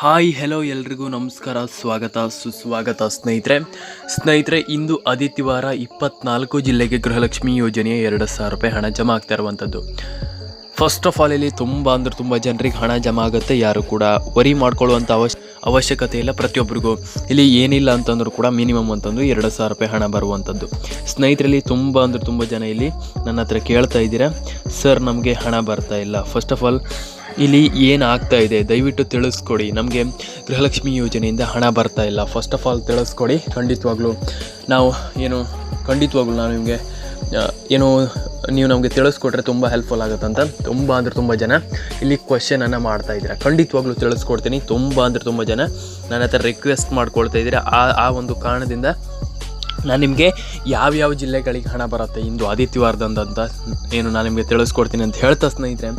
Hi hello ಎಲ್ರಿಗೂ ನಮಸ್ಕಾರ, ಸ್ವಾಗತ, ಸುಸ್ವಾಗತ ಸ್ನೇಹಿತರೆ. ಸ್ನೇಹಿತರೆ, ಇಂದು ಆದಿತ್ಯವಾರ ಇಪ್ಪತ್ನಾಲ್ಕು ಜಿಲ್ಲೆಗೆ ಗೃಹಲಕ್ಷ್ಮಿ ಯೋಜನೆಯ ಎರಡು ಸಾವಿರ ರೂಪಾಯಿ ಹಣ ಜಮಾ ಆಗ್ತಾ ಇರುವಂಥದ್ದು ಫಸ್ಟ್ ಆಫ್ ಆಲ್ ಇಲ್ಲಿ ತುಂಬ ಅಂದ್ರೆ ತುಂಬ ಜನರಿಗೆ ಹಣ ಜಮಾ ಆಗುತ್ತೆ. ಯಾರು ಕೂಡ ವರಿ ಮಾಡ್ಕೊಳ್ಳುವಂಥ ಅವಶ್ ಅವಶ್ಯಕತೆ ಇಲ್ಲ ಪ್ರತಿಯೊಬ್ಬರಿಗೂ ಇಲ್ಲಿ ಏನಿಲ್ಲ ಅಂತಂದ್ರೂ ಕೂಡ ಮಿನಿಮಮ್ ಅಂತಂದು ಎರಡು ಸಾವಿರ ರೂಪಾಯಿ ಹಣ ಬರುವಂಥದ್ದು ಸ್ನೇಹಿತರಲ್ಲಿ ತುಂಬ ಅಂದ್ರೆ ತುಂಬ ಜನ ಇಲ್ಲಿ ನನ್ನ ಹತ್ರ ಕೇಳ್ತಾ ಇದ್ದೀರಾ. ಸರ್ ನಮಗೆ ಹಣ ಬರ್ತಾ ಇಲ್ಲ. ಫಸ್ಟ್ ಆಫ್ ಆಲ್ ಇಲ್ಲಿ ಏನು ಆಗ್ತಾ ಇದೆ? ದಯವಿಟ್ಟು ತಿಳಿಸ್ಕೊಡಿ. ನಮಗೆ ಗೃಹಲಕ್ಷ್ಮಿ ಯೋಜನೆಯಿಂದ ಹಣ ಬರ್ತಾ ಇಲ್ಲ. ಫಸ್ಟ್ ಆಫ್ ಆಲ್ ತಿಳಿಸ್ಕೊಡಿ. ಖಂಡಿತವಾಗ್ಲೂ ನಾವು ಏನು, ಖಂಡಿತವಾಗ್ಲೂ ನಾನು ನಿಮಗೆ ಏನು ನೀವು ನಮಗೆ ತಿಳಿಸ್ಕೊಟ್ರೆ ತುಂಬ ಹೆಲ್ಪ್ಫುಲ್ ಅಂತ ತುಂಬ ಅಂದರೆ ತುಂಬ ಜನ ಇಲ್ಲಿ ಕ್ವಶನನ್ನು ಮಾಡ್ತಾ ಇದ್ದೀರಾ. ಖಂಡಿತವಾಗ್ಲೂ ತಿಳಿಸ್ಕೊಡ್ತೀನಿ. ತುಂಬ ಅಂದರೆ ತುಂಬ ಜನ ನನ್ನ ಹತ್ರ ರಿಕ್ವೆಸ್ಟ್ ಮಾಡ್ಕೊಳ್ತಾ ಇದ್ದೀರಾ. ಆ ಆ ಒಂದು ಕಾರಣದಿಂದ ನಾನು ನಿಮಗೆ ಯಾವ್ಯಾವ ಜಿಲ್ಲೆಗಳಿಗೆ ಹಣ ಬರುತ್ತೆ, ಇಂದು ಆದಿತ್ಯವಾರದಂದಂತ ಏನು ನಾನು ನಿಮಗೆ ತಿಳಿಸ್ಕೊಡ್ತೀನಿ ಅಂತ ಹೇಳ್ತಾ ಸ್ನೇಹಿತರೆ,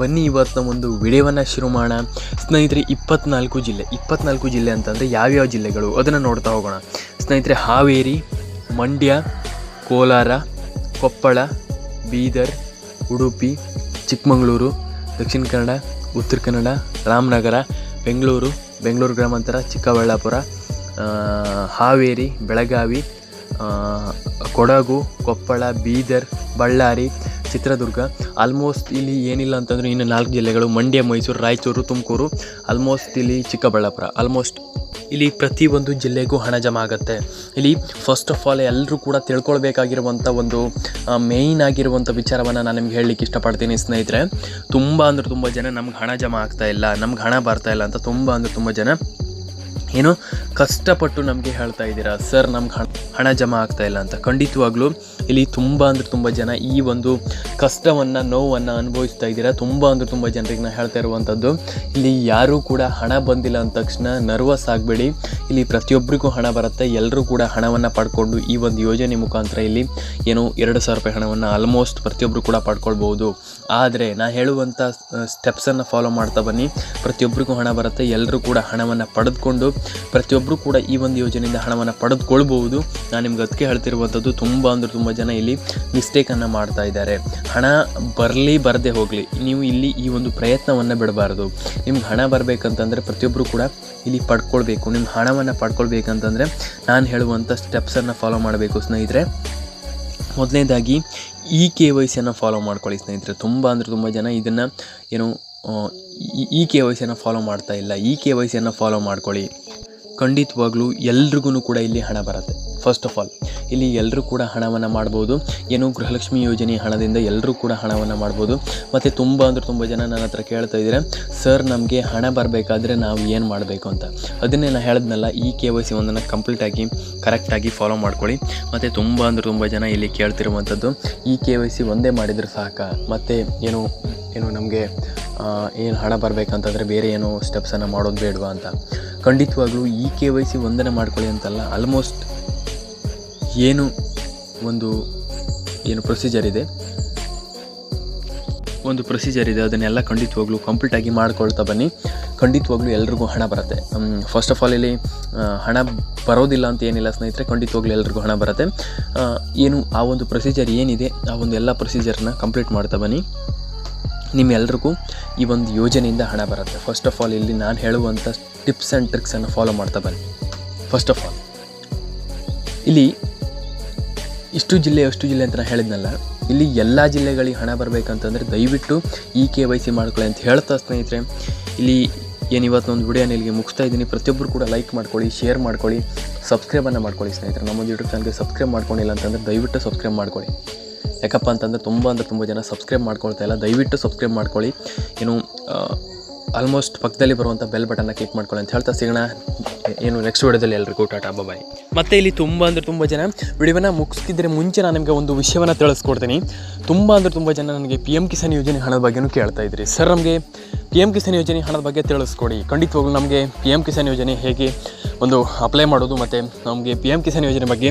ಬನ್ನಿ ಇವತ್ತಿನ ಒಂದು ವಿಡಿಯೋವನ್ನು ಶುರು ಮಾಡೋಣ. ಸ್ನೇಹಿತರೆ, ಇಪ್ಪತ್ನಾಲ್ಕು ಜಿಲ್ಲೆ ಇಪ್ಪತ್ನಾಲ್ಕು ಜಿಲ್ಲೆ ಅಂತಂದರೆ ಯಾವ್ಯಾವ ಜಿಲ್ಲೆಗಳು? ಅದನ್ನು ನೋಡ್ತಾ ಹೋಗೋಣ. ಸ್ನೇಹಿತರೆ, ಹಾವೇರಿ, ಮಂಡ್ಯ, ಕೋಲಾರ, ಕೊಪ್ಪಳ, ಬೀದರ್, ಉಡುಪಿ, ಚಿಕ್ಕಮಗಳೂರು, ದಕ್ಷಿಣ ಕನ್ನಡ, ಉತ್ತರ ಕನ್ನಡ, ರಾಮನಗರ, ಬೆಂಗಳೂರು ಬೆಂಗಳೂರು ಗ್ರಾಮಾಂತರ, ಚಿಕ್ಕಬಳ್ಳಾಪುರ ಹಾವೇರಿ, ಬೆಳಗಾವಿ ಕೊಡಗು, ಕೊಪ್ಪಳ, ಬೀದರ್, ಬಳ್ಳಾರಿ, ಚಿತ್ರದುರ್ಗ. ಆಲ್ಮೋಸ್ಟ್ ಇಲ್ಲಿ ಏನಿಲ್ಲ ಅಂತಂದ್ರೆ ಇನ್ನು ನಾಲ್ಕು ಜಿಲ್ಲೆಗಳು. ಮಂಡ್ಯ, ಮೈಸೂರು, ರಾಯಚೂರು, ತುಮಕೂರು. ಆಲ್ಮೋಸ್ಟ್ ಇಲ್ಲಿ ಚಿಕ್ಕಬಳ್ಳಾಪುರ. ಆಲ್ಮೋಸ್ಟ್ ಇಲ್ಲಿ ಪ್ರತಿಯೊಂದು ಜಿಲ್ಲೆಗೂ ಹಣ ಜಮಾ ಆಗುತ್ತೆ. ಇಲ್ಲಿ ಫಸ್ಟ್ ಆಫ್ ಆಲ್ ಎಲ್ಲರೂ ಕೂಡ ತಿಳ್ಕೊಳ್ಬೇಕಾಗಿರುವಂಥ ಒಂದು ಮೇಯ್ನ್ ಆಗಿರುವಂಥ ವಿಚಾರವನ್ನು ನಾನು ನಿಮ್ಗೆ ಹೇಳಲಿಕ್ಕೆ ಇಷ್ಟಪಡ್ತೀನಿ ಸ್ನೇಹಿತರೆ. ತುಂಬ ಅಂದರೆ ತುಂಬ ಜನ ನಮ್ಗೆ ಹಣ ಜಮಾ ಆಗ್ತಾ ಇಲ್ಲ, ನಮ್ಗೆ ಹಣ ಬರ್ತಾ ಇಲ್ಲ ಅಂತ ತುಂಬ ಅಂದರೆ ತುಂಬ ಜನ ಏನು ಕಷ್ಟಪಟ್ಟು ನಮಗೆ ಹೇಳ್ತಾ ಇದ್ದೀರಾ? ಸರ್, ನಮ್ಗೆ ಹಣ ಹಣ ಜಮಾ ಆಗ್ತಾ ಇಲ್ಲ ಅಂತ. ಖಂಡಿತವಾಗ್ಲೂ ಇಲ್ಲಿ ತುಂಬ ಅಂದ್ರೆ ತುಂಬ ಜನ ಈ ಒಂದು ಕಷ್ಟವನ್ನು, ನೋವನ್ನು ಅನುಭವಿಸ್ತಾ ಇದ್ದೀರಾ? ತುಂಬ ಅಂದ್ರೆ ತುಂಬ ಜನರಿಗೆ ನಾನು ಹೇಳ್ತಾ ಇರುವಂಥದ್ದು, ಇಲ್ಲಿ ಯಾರೂ ಕೂಡ ಹಣ ಬಂದಿಲ್ಲ ಅಂದ ತಕ್ಷಣ ನರ್ವಸ್ ಆಗಬೇಡಿ. ಇಲ್ಲಿ ಪ್ರತಿಯೊಬ್ಬರಿಗೂ ಹಣ ಬರುತ್ತೆ. ಎಲ್ಲರೂ ಕೂಡ ಹಣವನ್ನು ಪಡ್ಕೊಂಡು ಈ ಒಂದು ಯೋಜನೆ ಮುಖಾಂತರ ಇಲ್ಲಿ ಏನು ಎರಡು ಸಾವಿರ ರೂಪಾಯಿ ಹಣವನ್ನು ಆಲ್ಮೋಸ್ಟ್ ಪ್ರತಿಯೊಬ್ಬರು ಕೂಡ ಪಡ್ಕೊಳ್ಬೋದು ಆದರೆ ನಾನು ಹೇಳುವಂಥ ಸ್ಟೆಪ್ಸನ್ನು ಫಾಲೋ ಮಾಡ್ತಾ ಬನ್ನಿ. ಪ್ರತಿಯೊಬ್ಬರಿಗೂ ಹಣ ಬರುತ್ತೆ. ಎಲ್ಲರೂ ಕೂಡ ಹಣವನ್ನು ಪಡೆದುಕೊಂಡು ಪ್ರತಿಯೊಬ್ಬರು ಕೂಡ ಈ ಒಂದು ಯೋಜನೆಯಿಂದ ಹಣವನ್ನು ಪಡೆದುಕೊಳ್ಬಹುದು. ನಾನು ನಿಮ್ಗೆ ಅದಕ್ಕೆ ಹೇಳ್ತಿರುವಂಥದ್ದು ತುಂಬ ಅಂದರೆ ತುಂಬ ಜನ ಇಲ್ಲಿ ಮಿಸ್ಟೇಕನ್ನು ಮಾಡ್ತಾ ಇದ್ದಾರೆ. ಹಣ ಬರಲಿ ಬರದೇ ಹೋಗಲಿ, ನೀವು ಇಲ್ಲಿ ಈ ಒಂದು ಪ್ರಯತ್ನವನ್ನು ಬಿಡಬಾರ್ದು. ನಿಮ್ಗೆ ಹಣ ಬರಬೇಕಂತಂದರೆ ಪ್ರತಿಯೊಬ್ಬರು ಕೂಡ ಇಲ್ಲಿ ಪಡ್ಕೊಳ್ಬೇಕು. ನಿಮ್ಮ ಹಣವನ್ನು ಪಡ್ಕೊಳ್ಬೇಕಂತಂದರೆ ನಾನು ಹೇಳುವಂಥ ಸ್ಟೆಪ್ಸನ್ನು ಫಾಲೋ ಮಾಡಬೇಕು ಸ್ನೇಹಿತರೆ. ಮೊದಲನೇದಾಗಿ ಇ ಕೆ ವೈ ಸಿಯನ್ನು ಫಾಲೋ ಮಾಡ್ಕೊಳ್ಳಿ ಸ್ನೇಹಿತರೆ. ತುಂಬ ಅಂದರೆ ತುಂಬ ಜನ ಇದನ್ನು ಏನು ಇ ಕೆ ವೈ ಸಿಯನ್ನು ಫಾಲೋ ಮಾಡ್ತಾ ಇಲ್ಲ. ಇ ಕೆ ವೈ ಸಿಯನ್ನು ಫಾಲೋ ಮಾಡ್ಕೊಳ್ಳಿ. ಖಂಡಿತವಾಗ್ಲೂ ಎಲ್ರಿಗೂ ಕೂಡ ಇಲ್ಲಿ ಹಣ ಬರುತ್ತೆ. ಫಸ್ಟ್ ಆಫ್ ಆಲ್ ಇಲ್ಲಿ ಎಲ್ಲರೂ ಕೂಡ ಹಣವನ್ನು ಮಾಡ್ಬೋದು. ಏನು ಗೃಹಲಕ್ಷ್ಮಿ ಯೋಜನೆ ಹಣದಿಂದ ಎಲ್ಲರೂ ಕೂಡ ಹಣವನ್ನು ಮಾಡ್ಬೋದು. ಮತ್ತು ತುಂಬ ಅಂದರೆ ತುಂಬ ಜನ ನನ್ನ ಹತ್ರ ಕೇಳ್ತಾ ಇದ್ದಾರೆ ಸರ್, ನಮಗೆ ಹಣ ಬರಬೇಕಾದ್ರೆ ನಾವು ಏನು ಮಾಡಬೇಕು ಅಂತ? ಅದನ್ನೇ ನಾನು ಹೇಳಿದ್ನಲ್ಲ, ಈ ಕೆ ವೈ ಸಿ ಒಂದನ್ನು ಕಂಪ್ಲೀಟಾಗಿ ಕರೆಕ್ಟಾಗಿ ಫಾಲೋ ಮಾಡ್ಕೊಳ್ಳಿ. ಮತ್ತು ತುಂಬ ಅಂದರೆ ತುಂಬ ಜನ ಇಲ್ಲಿ ಕೇಳ್ತಿರುವಂಥದ್ದು ಈ ಕೆ ವೈ ಸಿ ಒಂದೇ ಮಾಡಿದರೆ ಸಾಕ? ಮತ್ತು ಏನು ಏನು ನಮಗೆ ಏನು ಹಣ ಬರಬೇಕಂತಂದರೆ ಬೇರೆ ಏನೋ ಸ್ಟೆಪ್ಸನ್ನು ಮಾಡೋದು ಬೇಡವಾ ಅಂತ. ಖಂಡಿತವಾಗ್ಲೂ ಈ ಕೆ ವೈ ಸಿ ಒಂದನ್ನು ಮಾಡ್ಕೊಳ್ಳಿ ಅಂತಲ್ಲ ಆಲ್ಮೋಸ್ಟ್ ಏನು ಒಂದು, ಏನು ಪ್ರೊಸೀಜರ್ ಇದೆ. ಒಂದು ಪ್ರೊಸೀಜರ್ ಇದೆ, ಅದನ್ನೆಲ್ಲ ಖಂಡಿತವಾಗ್ಲೂ ಕಂಪ್ಲೀಟಾಗಿ ಮಾಡ್ಕೊಳ್ತಾ ಬನ್ನಿ. ಖಂಡಿತವಾಗ್ಲೂ ಎಲ್ರಿಗೂ ಹಣ ಬರುತ್ತೆ. ಫಸ್ಟ್ ಆಫ್ ಆಲ್ ಇಲ್ಲಿ ಹಣ ಬರೋದಿಲ್ಲ ಅಂತ ಏನಿಲ್ಲ ಸ್ನೇಹಿತರೆ, ಖಂಡಿತವಾಗ್ಲೂ ಎಲ್ರಿಗೂ ಹಣ ಬರುತ್ತೆ. ಏನು ಆ ಒಂದು ಪ್ರೊಸೀಜರ್ ಏನಿದೆ, ಆ ಒಂದು ಎಲ್ಲ ಪ್ರೊಸೀಜರ್ನ ಕಂಪ್ಲೀಟ್ ಮಾಡ್ತಾ ಬನ್ನಿ. ನಿಮ್ಮೆಲ್ರಿಗೂ ಈ ಒಂದು ಯೋಜನೆಯಿಂದ ಹಣ ಬರುತ್ತೆ. ಫಸ್ಟ್ ಆಫ್ ಆಲ್ ಇಲ್ಲಿ ನಾನು ಹೇಳುವಂಥ ಟಿಪ್ಸ್ ಆ್ಯಂಡ್ ಟ್ರಿಕ್ಸನ್ನು ಫಾಲೋ ಮಾಡ್ತಾ ಬನ್ನಿ. ಫಸ್ಟ್ ಆಫ್ ಆಲ್ ಇಲ್ಲಿ ಇಷ್ಟು ಜಿಲ್ಲೆ ಅಷ್ಟು ಜಿಲ್ಲೆ ಅಂತ ನಾನು ಹೇಳಿದ್ನಲ್ಲ, ಇಲ್ಲಿ ಎಲ್ಲ ಜಿಲ್ಲೆಗಳಿಗೆ ಹಣ ಬರಬೇಕಂತಂದರೆ ದಯವಿಟ್ಟು ಇ ಕೆ ವೈ ಸಿ ಮಾಡ್ಕೊಳ್ಳಿ ಅಂತ ಹೇಳ್ತಾ ಸ್ನೇಹಿತರೆ. ಇಲ್ಲಿ ಏನು ಇವತ್ತು ಒಂದು ವಿಡಿಯೋನ ಇಲ್ಲಿಗೆ ಮುಗಿಸ್ತಾ ಇದ್ದೀನಿ. ಪ್ರತಿಯೊಬ್ಬರು ಕೂಡ ಲೈಕ್ ಮಾಡ್ಕೊಳ್ಳಿ ಶೇರ್ ಮಾಡ್ಕೊಳ್ಳಿ ಸಬ್ಸ್ಕ್ರೈಬನ್ನು ಮಾಡ್ಕೊಳ್ಳಿ ಸ್ನೇಹಿತರೆ. ನಮ್ಮ ಯೂಟ್ಯೂಬ್ ಚಾನಲ್ಗೆ ಸಬ್ಸ್ಕ್ರೈಬ್ ಮಾಡ್ಕೊಂಡಿಲ್ಲ ಅಂತಂದರೆ ದಯವಿಟ್ಟು ಸಬ್ಸ್ಕ್ರೈಬ್ ಮಾಡ್ಕೊಳ್ಳಿ. ಯಾಕಪ್ಪ ಅಂತಂದರೆ ತುಂಬ ಅಂದರೆ ತುಂಬ ಜನ ಸಬ್ಸ್ಕ್ರೈಬ್ ಮಾಡ್ಕೊಳ್ತಾ ಇಲ್ಲ. ದಯವಿಟ್ಟು ಸಬ್ಸ್ಕ್ರೈಬ್ ಮಾಡ್ಕೊಳ್ಳಿ. ಏನು ಆಲ್ಮೋಸ್ಟ್ ಪಕ್ಕದಲ್ಲಿ ಬರುವಂಥ ಬೆಲ್ ಬಟನ್ನ ಕ್ಲಿಕ್ ಮಾಡ್ಕೊಳ್ಳಿ ಅಂತ ಹೇಳ್ತಾ ಸಿಗೋಣ. ಏನು ನೆಕ್ಸ್ಟ್ ವಿಡಿಯೋದಲ್ಲಿ ಎಲ್ರಿಗೂ ಟಾಟಾ ಬಾಯ್ ಮತ್ತು ಇಲ್ಲಿ ತುಂಬ ಅಂದರೆ ತುಂಬ ಜನ ವಿಡಿಯೋನ ಮುಗಿಸ್ತಿದ್ರೆ ಮುಂಚೆ ನಾನು ನಿಮಗೆ ಒಂದು ವಿಷಯವನ್ನು ತಿಳಿಸ್ಕೊಡ್ತೀನಿ. ತುಂಬ ಅಂದರೆ ತುಂಬ ಜನ ನನಗೆ ಪಿ ಎಂ ಕಿಸಾನ್ ಯೋಜನೆ ಹಣದ ಬಗ್ಗೆನೂ ಕೇಳ್ತಾ ಇದ್ರಿ. ಸರ್ ನಮಗೆ ಪಿ ಎಂ ಕಿಸಾನ್ ಯೋಜನೆ ಹಣದ ಬಗ್ಗೆ ತಿಳಿಸ್ಕೊಡಿ. ಖಂಡಿತವಾಗ್ಲೂ ನಮಗೆ ಪಿ ಎಂ ಕಿಸಾನ್ ಯೋಜನೆ ಹೇಗೆ ಒಂದು ಅಪ್ಲೈ ಮಾಡೋದು ಮತ್ತು ನಮಗೆ ಪಿ ಎಂ ಕಿಸಾನ್ ಯೋಜನೆ ಬಗ್ಗೆ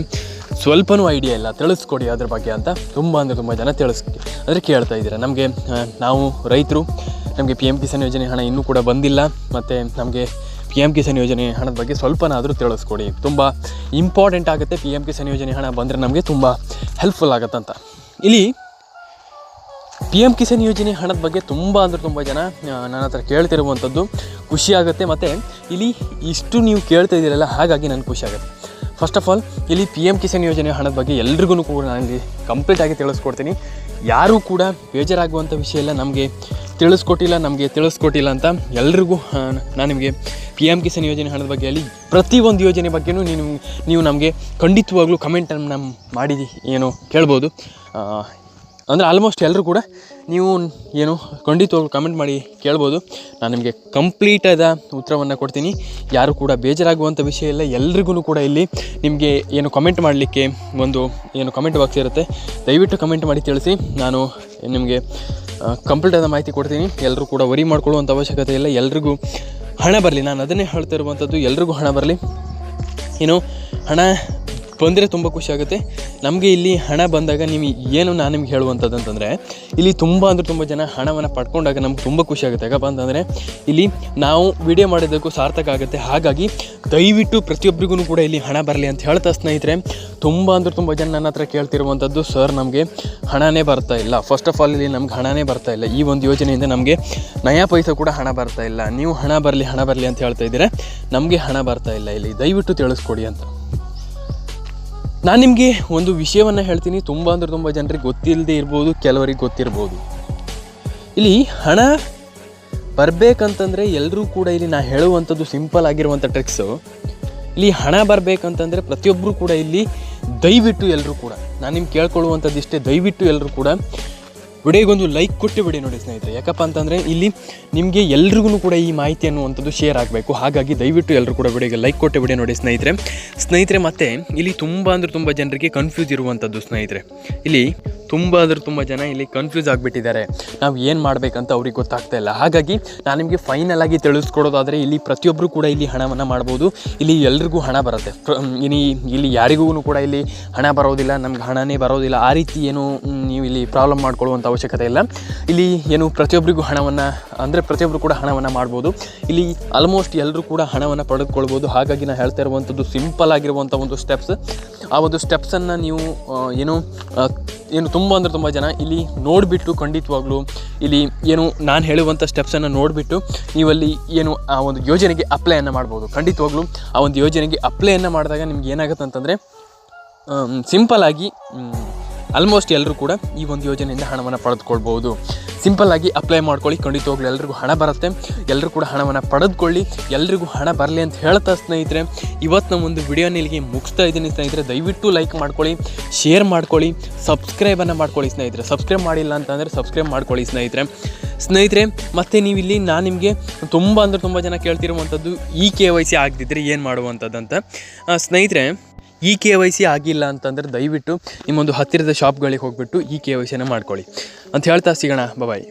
ಸ್ವಲ್ಪನೂ ಐಡಿಯಾ ಇಲ್ಲ. ತಿಳಿಸ್ಕೊಡಿ ಅದ್ರ ಬಗ್ಗೆ ಅಂತ ತುಂಬ ಅಂದರೆ ತುಂಬ ಜನ ತಿಳಿಸ್ ಅಂದರೆ ಕೇಳ್ತಾ ಇದ್ದೀರಾ. ನಮಗೆ ನಾವು ರೈತರು, ನಮಗೆ ಪಿ ಎಂ ಕಿಸಾನ್ ಯೋಜನೆ ಹಣ ಇನ್ನೂ ಕೂಡ ಬಂದಿಲ್ಲ. ಮತ್ತು ನಮಗೆ ಪಿ ಎಂ ಕಿಸಾನ್ ಯೋಜನೆ ಹಣದ ಬಗ್ಗೆ ಸ್ವಲ್ಪನಾದರೂ ತಿಳಿಸ್ಕೊಡಿ. ತುಂಬ ಇಂಪಾರ್ಟೆಂಟ್ ಆಗುತ್ತೆ ಪಿ ಎಂ ಕಿಸಾನ್ ಯೋಜನೆ ಹಣ ಬಂದರೆ ನಮಗೆ ತುಂಬ ಹೆಲ್ಪ್ಫುಲ್ ಆಗುತ್ತೆ ಅಂತ. ಇಲ್ಲಿ ಪಿ ಎಂ ಕಿಸಾನ್ ಯೋಜನೆ ಹಣದ ಬಗ್ಗೆ ತುಂಬ ಅಂದರೆ ತುಂಬ ಜನ ನನ್ನ ಹತ್ರ ಕೇಳ್ತಿರುವಂಥದ್ದು ಖುಷಿ ಆಗುತ್ತೆ. ಮತ್ತು ಇಲ್ಲಿ ಇಷ್ಟು ನೀವು ಕೇಳ್ತಾ ಇದ್ದೀರಲ್ಲ, ಹಾಗಾಗಿ ನನಗೆ ಖುಷಿ ಆಗುತ್ತೆ. ಫಸ್ಟ್ ಆಫ್ ಆಲ್ ಇಲ್ಲಿ ಪಿ ಎಂ ಕಿಸಾನ್ ಯೋಜನೆ ಹಣದ ಬಗ್ಗೆ ಎಲ್ರಿಗೂ ಕೂಡ ನಾನು ಇಲ್ಲಿ ಕಂಪ್ಲೀಟಾಗಿ ತಿಳಿಸ್ಕೊಡ್ತೀನಿ. ಯಾರೂ ಕೂಡ ಬೇಜಾರಾಗುವಂಥ ವಿಷಯ ಎಲ್ಲ ನಮಗೆ ತಿಳಿಸ್ಕೊಟ್ಟಿಲ್ಲ ನಮಗೆ ತಿಳಿಸ್ಕೊಟ್ಟಿಲ್ಲ ಅಂತ ಎಲ್ರಿಗೂ ನಾನು ನಿಮಗೆ ಪಿ ಎಂ ಕಿಸಾನ್ ಯೋಜನೆ ಹಣದ ಬಗ್ಗೆ ಅಲ್ಲಿ ಪ್ರತಿಯೊಂದು ಯೋಜನೆ ಬಗ್ಗೆನೂ ನೀವು ನೀವು ನಮಗೆ ಖಂಡಿತವಾಗ್ಲೂ ಕಮೆಂಟನ್ನು ನಮ್ಮ ಏನು ಕೇಳ್ಬೋದು. ಅಂದರೆ ಆಲ್ಮೋಸ್ಟ್ ಎಲ್ಲರೂ ಕೂಡ ನೀವು ಏನು ಖಂಡಿತವಾಗ್ಲೂ ಕಮೆಂಟ್ ಮಾಡಿ ಕೇಳ್ಬೋದು. ನಾನು ನಿಮಗೆ ಕಂಪ್ಲೀಟಾದ ಉತ್ತರವನ್ನು ಕೊಡ್ತೀನಿ. ಯಾರು ಕೂಡ ಬೇಜಾರಾಗುವಂಥ ವಿಷಯ ಇಲ್ಲ. ಎಲ್ರಿಗೂ ಕೂಡ ಇಲ್ಲಿ ನಿಮಗೆ ಏನು ಕಮೆಂಟ್ ಮಾಡಲಿಕ್ಕೆ ಒಂದು ಏನು ಕಮೆಂಟ್ ಬಾಕ್ಸ್ ಇರುತ್ತೆ. ದಯವಿಟ್ಟು ಕಮೆಂಟ್ ಮಾಡಿ ತಿಳಿಸಿ. ನಾನು ನಿಮಗೆ ಕಂಪ್ಲೀಟಾದ ಮಾಹಿತಿ ಕೊಡ್ತೀನಿ. ಎಲ್ಲರೂ ಕೂಡ ವರಿ ಮಾಡ್ಕೊಳ್ಳುವಂಥ ಅವಶ್ಯಕತೆ ಇಲ್ಲ. ಎಲ್ರಿಗೂ ಹಣ ಬರಲಿ. ನಾನು ಅದನ್ನೇ ಹೇಳ್ತಾ ಇರುವಂಥದ್ದು ಎಲ್ರಿಗೂ ಹಣ ಬರಲಿ. ಏನು, ಹಣ ಬಂದರೆ ತುಂಬ ಖುಷಿಯಾಗುತ್ತೆ ನಮಗೆ ಇಲ್ಲಿ ಹಣ ಬಂದಾಗ ನೀವು ಏನು ನಾನು ನಿಮ್ಗೆ ಹೇಳುವಂಥದ್ದು ಅಂತಂದರೆ, ಇಲ್ಲಿ ತುಂಬ ಅಂದರೆ ತುಂಬ ಜನ ಹಣವನ್ನು ಪಡ್ಕೊಂಡಾಗ ನಮ್ಗೆ ತುಂಬ ಖುಷಿ ಆಗುತ್ತೆ. ಯಾಕಪ್ಪ ಅಂತಂದರೆ, ಇಲ್ಲಿ ನಾವು ವಿಡಿಯೋ ಮಾಡಿದ್ದಕ್ಕೂ ಸಾರ್ಥಕ ಆಗುತ್ತೆ. ಹಾಗಾಗಿ ದಯವಿಟ್ಟು ಪ್ರತಿಯೊಬ್ಬರಿಗೂ ಕೂಡ ಇಲ್ಲಿ ಹಣ ಬರಲಿ ಅಂತ ಹೇಳ್ತಾ ಸ್ನೇಹಿತರೆ, ತುಂಬ ಅಂದರೆ ತುಂಬ ಜನ ನನ್ನ ಹತ್ರ ಕೇಳ್ತಿರುವಂಥದ್ದು ಸರ್, ನಮಗೆ ಹಣನೇ ಬರ್ತಾ ಇಲ್ಲ. ಫಸ್ಟ್ ಆಫ್ ಆಲ್ ಇಲ್ಲಿ ನಮ್ಗೆ ಹಣನೇ ಬರ್ತಾ ಇಲ್ಲ. ಈ ಒಂದು ಯೋಜನೆಯಿಂದ ನಮಗೆ ನಯಾ ಪೈಸೆ ಕೂಡ ಹಣ ಬರ್ತಾ ಇಲ್ಲ. ನೀವು ಹಣ ಬರಲಿ ಹಣ ಬರಲಿ ಅಂತ ಹೇಳ್ತಾ ಇದ್ದೀರಾ, ನಮಗೆ ಹಣ ಬರ್ತಾ ಇಲ್ಲ ಇಲ್ಲಿ. ದಯವಿಟ್ಟು ತಿಳಿಸ್ಕೊಡಿ ಅಂತ. ನಾನು ನಿಮಗೆ ಒಂದು ವಿಷಯವನ್ನು ಹೇಳ್ತೀನಿ. ತುಂಬ ಅಂದರೆ ತುಂಬ ಜನರಿಗೆ ಗೊತ್ತಿಲ್ಲದೆ ಇರ್ಬೋದು, ಕೆಲವರಿಗೆ ಗೊತ್ತಿರ್ಬೋದು. ಇಲ್ಲಿ ಹಣ ಬರಬೇಕಂತಂದರೆ ಎಲ್ಲರೂ ಕೂಡ ಇಲ್ಲಿ ನಾನು ಹೇಳುವಂಥದ್ದು ಸಿಂಪಲ್ ಆಗಿರುವಂಥ ಟ್ರಿಕ್ಸು ಇಲ್ಲಿ ಹಣ ಬರಬೇಕಂತಂದರೆ ಪ್ರತಿಯೊಬ್ಬರು ಕೂಡ ಇಲ್ಲಿ ದಯವಿಟ್ಟು ಎಲ್ಲರೂ ಕೂಡ, ನಾನು ನಿಮ್ಗೆ ಕೇಳ್ಕೊಳ್ಳುವಂಥದ್ದು ಇಷ್ಟೇ ದಯವಿಟ್ಟು ಎಲ್ಲರೂ ಕೂಡ ವಿಡಿಯೋಗೊಂದು ಲೈಕ್ ಕೊಟ್ಟು ಬಿಡಿ ನೋಡಿ ಸ್ನೇಹಿತರೆ. ಯಾಕಪ್ಪ ಅಂತಂದರೆ ಇಲ್ಲಿ ನಿಮಗೆ ಎಲ್ರಿಗೂ ಕೂಡ ಈ ಮಾಹಿತಿ ಅನ್ನುವಂಥದ್ದು ಶೇರ್ ಆಗಬೇಕು. ಹಾಗಾಗಿ ದಯವಿಟ್ಟು ಎಲ್ಲರೂ ಕೂಡ ವಿಡಿಯೋಗೆ ಲೈಕ್ ಕೊಟ್ಟು ಬಿಡಿ ನೋಡಿ ಸ್ನೇಹಿತರೆ. ಸ್ನೇಹಿತರೆ, ಮತ್ತು ಇಲ್ಲಿ ತುಂಬ ಅಂದರೆ ತುಂಬ ಜನರಿಗೆ ಕನ್ಫ್ಯೂಸ್ ಇರುವಂಥದ್ದು ಸ್ನೇಹಿತರೆ. ಇಲ್ಲಿ ತುಂಬ ಅಂದರೆ ತುಂಬ ಜನ ಇಲ್ಲಿ ಕನ್ಫ್ಯೂಸ್ ಆಗಿಬಿಟ್ಟಿದ್ದಾರೆ. ನಾವು ಏನು ಮಾಡಬೇಕಂತ ಅವ್ರಿಗೆ ಗೊತ್ತಾಗ್ತಾ ಇಲ್ಲ. ಹಾಗಾಗಿ ನಾನು ನಿಮಗೆ ಫೈನಲ್ ಆಗಿ ತಿಳಿಸ್ಕೊಡೋದಾದರೆ ಇಲ್ಲಿ ಪ್ರತಿಯೊಬ್ಬರು ಕೂಡ ಇಲ್ಲಿ ಹಣವನ್ನು ಮಾಡ್ಬೋದು. ಇಲ್ಲಿ ಎಲ್ರಿಗೂ ಹಣ ಬರುತ್ತೆ. ಇಲ್ಲಿ ಇಲ್ಲಿ ಯಾರಿಗೂ ಕೂಡ ಇಲ್ಲಿ ಹಣ ಬರೋದಿಲ್ಲ, ನಮ್ಗೆ ಹಣನೇ ಬರೋದಿಲ್ಲ. ಆ ರೀತಿ ಏನು ನೀವು ಇಲ್ಲಿ ಪ್ರಾಬ್ಲಮ್ ಮಾಡ್ಕೊಳ್ಳುವಂಥ ಅವಶ್ಯಕತೆ ಇಲ್ಲ. ಇಲ್ಲಿ ಏನು ಪ್ರತಿಯೊಬ್ಬರಿಗೂ ಹಣವನ್ನು, ಅಂದರೆ ಪ್ರತಿಯೊಬ್ಬರು ಕೂಡ ಹಣವನ್ನು ಮಾಡ್ಬೋದು. ಇಲ್ಲಿ ಆಲ್ಮೋಸ್ಟ್ ಎಲ್ಲರೂ ಕೂಡ ಹಣವನ್ನು ಪಡೆದುಕೊಳ್ಬೋದು. ಹಾಗಾಗಿ ನಾನು ಹೇಳ್ತಾ ಇರುವಂಥದ್ದು ಸಿಂಪಲ್ ಆಗಿರುವಂಥ ಒಂದು ಸ್ಟೆಪ್ಸ್ ಆ ಒಂದು ಸ್ಟೆಪ್ಸನ್ನು ನೀವು ಏನು ಏನು ತುಂಬ ಅಂದರೆ ತುಂಬ ಜನ ಇಲ್ಲಿ ನೋಡಿಬಿಟ್ಟು ಖಂಡಿತವಾಗ್ಲೂ ಇಲ್ಲಿ ಏನು ನಾನು ಹೇಳುವಂಥ ಸ್ಟೆಪ್ಸನ್ನು ನೋಡಿಬಿಟ್ಟು ನೀವಲ್ಲಿ ಏನು ಆ ಒಂದು ಯೋಜನೆಗೆ ಅಪ್ಲೈಯನ್ನು ಮಾಡ್ಬೋದು. ಖಂಡಿತವಾಗ್ಲೂ ಆ ಒಂದು ಯೋಜನೆಗೆ ಅಪ್ಲೈಯನ್ನು ಮಾಡಿದಾಗ ನಿಮ್ಗೆ ಏನಾಗುತ್ತೆ ಅಂತಂದರೆ ಆಗಿ ಆಲ್ಮೋಸ್ಟ್ ಎಲ್ಲರೂ ಕೂಡ ಈ ಒಂದು ಯೋಜನೆಯಿಂದ ಹಣವನ್ನು ಪಡೆದುಕೊಳ್ಬೋದು ಸಿಂಪಲ್ ಆಗಿ ಅಪ್ಲೈ ಮಾಡ್ಕೊಳ್ಳಿ. ಖಂಡಿತವಾಗ್ಲೂ ಎಲ್ರಿಗೂ ಹಣ ಬರುತ್ತೆ. ಎಲ್ಲರೂ ಕೂಡ ಹಣವನ್ನು ಪಡೆದುಕೊಳ್ಳಿ. ಎಲ್ರಿಗೂ ಹಣ ಬರಲಿ ಅಂತ ಹೇಳ್ತಾ ಸ್ನೇಹಿತರೆ ಇವತ್ತು ನಮ್ಮ ಒಂದು ವಿಡಿಯೋನ ಇಲ್ಲಿಗೆ ಮುಗಿಸ್ತಾ ಇದ್ದೀನಿ ಸ್ನೇಹಿತರೆ. ದಯವಿಟ್ಟು ಲೈಕ್ ಮಾಡ್ಕೊಳ್ಳಿ ಶೇರ್ ಮಾಡ್ಕೊಳ್ಳಿ ಸಬ್ಸ್ಕ್ರೈಬನ್ನು ಮಾಡ್ಕೊಳ್ಳಿ ಸ್ನೇಹಿತರೆ. ಸಬ್ಸ್ಕ್ರೈಬ್ ಮಾಡಿಲ್ಲ ಅಂತಂದರೆ ಸಬ್ಸ್ಕ್ರೈಬ್ ಮಾಡ್ಕೊಳ್ಳಿ ಸ್ನೇಹಿತರೆ. ಸ್ನೇಹಿತರೆ ಮತ್ತು ನೀವು ಇಲ್ಲಿ ನಾನು ನಿಮಗೆ ತುಂಬ ಅಂದರೆ ತುಂಬ ಜನ ಕೇಳ್ತಿರುವಂಥದ್ದು ಈ ಕೆ ವೈ ಸಿ ಆಗದಿದ್ದರೆ ಏನು ಆ, ಸ್ನೇಹಿತರೆ ಇ ಕೆ ವೈ ಸಿ ಆಗಿಲ್ಲ ಅಂತಂದರೆ ದಯವಿಟ್ಟು ನಿಮ್ಮೊಂದು ಹತ್ತಿರದ ಶಾಪ್ಗಳಿಗೆ ಹೋಗಿಬಿಟ್ಟು ಇ ಕೆ ವೈ ಸಿನ ಮಾಡ್ಕೊಳ್ಳಿ. ಅಂತ ಹೇಳ್ತಾ ಸಿಗೋಣ. ಬಾಯ್